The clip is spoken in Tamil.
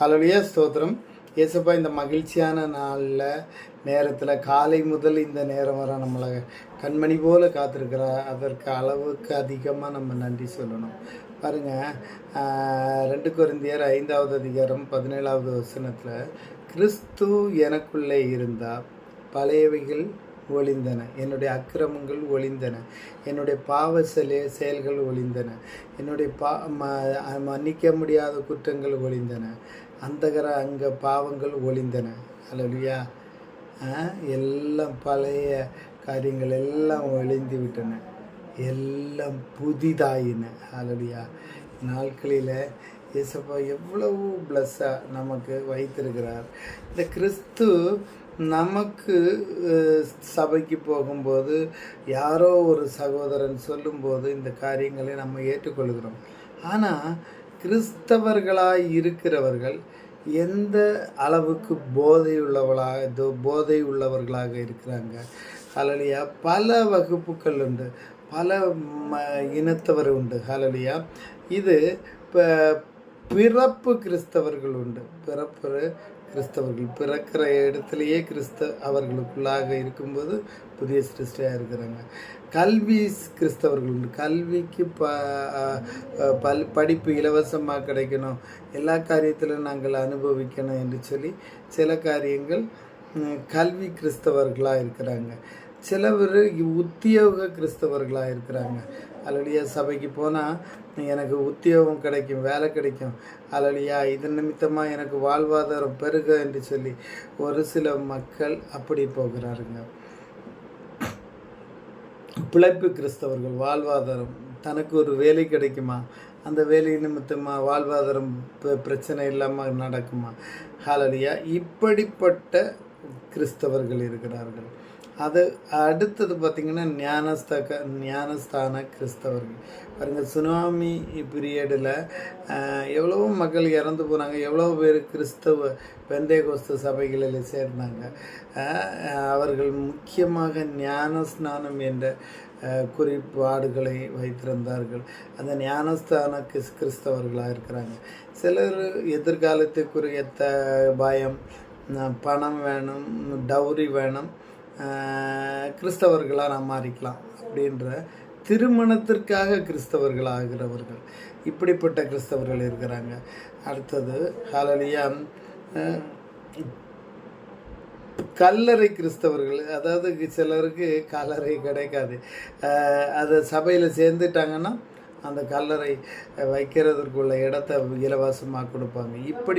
ஹலோலியா ஸ்தோத்திரம். ஏசப்பா இந்த மகிழ்ச்சியான நாளில் நேரத்தில் காலை முதல் இந்த நேரம் வர நம்மளை கண்மணி போல் காத்திருக்கிற அதற்கு அளவுக்கு அதிகமாக நம்ம நன்றி சொல்லணும். பாருங்க ரெண்டு குருந்தியர் ஐந்தாவது அதிகாரம் பதினேழாவது வசனத்தில் கிறிஸ்து எனக்குள்ளே இருந்தால் பழையவைகள் ஒளிந்தன. என்னுடைய அக்கிரமங்கள் ஒளிந்தன. என்னுடைய பாவ செயல்கள் ஒளிந்தன. என்னுடைய பா ம- மன்னிக்க முடியாத குற்றங்கள் ஒளிந்தன. அந்தகர அங்க பாவங்கள் ஒளிந்தன. அல்லையா எல்லாம் பழைய காரியங்கள் எல்லாம் ஒளிந்து விட்டன. எல்லாம் புதிதாயின. அல்லடியா நாட்களில் இயேசப்பா எவ்வளவு பிளஸ்ஸாக நமக்கு வைத்திருக்கிறார். இந்த கிறிஸ்து நமக்கு சபைக்கு போகும்போது யாரோ ஒரு சகோதரன் சொல்லும்போது இந்த காரியங்களை நம்ம ஏற்றுக்கொள்கிறோம். ஆனால் கிறிஸ்தவர்களாய் இருக்கிறவர்கள் எந்த அளவுக்கு போதையுள்ளவளாக இதோ போதை உள்ளவர்களாக இருக்கிறாங்க? ஹலலியா பல வகுப்புகள் உண்டு. பல ம இனத்தவர் உண்டு. ஹலலியா இது இப்போ பிறப்பு கிறிஸ்தவர்கள் உண்டு. பிறப்பு கிறிஸ்தவர்கள் பிறக்கிற இடத்துலையே கிறிஸ்த அவர்களுக்குள்ளாக இருக்கும்போது புதிய சிருஷ்டியாக இருக்கிறாங்க. கல்வி கிறிஸ்தவர்கள் உண்டு. கல்விக்கு ப பல் படிப்பு இலவசமாக கிடைக்கணும். எல்லா காரியத்திலும் நாங்கள் அனுபவிக்கணும் என்று சொல்லி சில காரியங்கள் கல்வி கிறிஸ்தவர்களாக இருக்கிறாங்க. சிலவர் உத்தியோக கிறிஸ்தவர்களாக இருக்கிறாங்க. அலலியா சபைக்கு போனால் எனக்கு உத்தியோகம் கிடைக்கும் வேலை கிடைக்கும். அலலியா இது நிமித்தமாக எனக்கு வாழ்வாதாரம் பெருக என்று சொல்லி ஒரு சில மக்கள் அப்படி போகிறாருங்க. பிழைப்பு கிறிஸ்தவர்கள் வாழ்வாதாரம் தனக்கு ஒரு வேலை கிடைக்குமா? அந்த வேலை நிமித்தமாக வாழ்வாதாரம் பிரச்சனை இல்லாமல் நடக்குமா? ஹாலலியா இப்படிப்பட்ட கிறிஸ்தவர்கள் இருக்கிறார்கள். அது அடுத்தது பார்த்திங்கன்னா ஞானஸ்தக ஞானஸ்தான கிறிஸ்தவர்கள். பாருங்கள் சுனாமி பீரியடில் எவ்வளவோ மக்கள் இறந்து போனாங்க. எவ்வளோ பேர் கிறிஸ்தவ பெந்தேகோஸ்து சபைகளில் சேர்ந்தாங்க. அவர்கள் முக்கியமாக ஞானஸ்நானம் என்ற குறிப்பாடுகளை வைத்திருந்தார்கள். அந்த ஞானஸ்தான கிறிஸ் கிறிஸ்தவர்களாக இருக்கிறாங்க. சிலர் எதிர்காலத்துக்குரிய த பயம் பணம் வேணும் டௌரி வேணும். கிறிஸ்தவர்களாக நாம் மாறிக்கலாம் அப்படின்ற திருமணத்திற்காக கிறிஸ்தவர்கள் ஆகிறவர்கள் இப்படிப்பட்ட கிறிஸ்தவர்கள் இருக்கிறாங்க. அடுத்தது ஹாலலியா கல்லறை கிறிஸ்தவர்கள். அதாவது சிலருக்கு கல்லறை கிடைக்காது. அதை அது சபையில் சேர்ந்துட்டாங்கன்னா அந்த கல்லறை வைக்கிறதுக்குள்ள இடத்த இலவசமாக கொடுப்பாங்க. இப்படி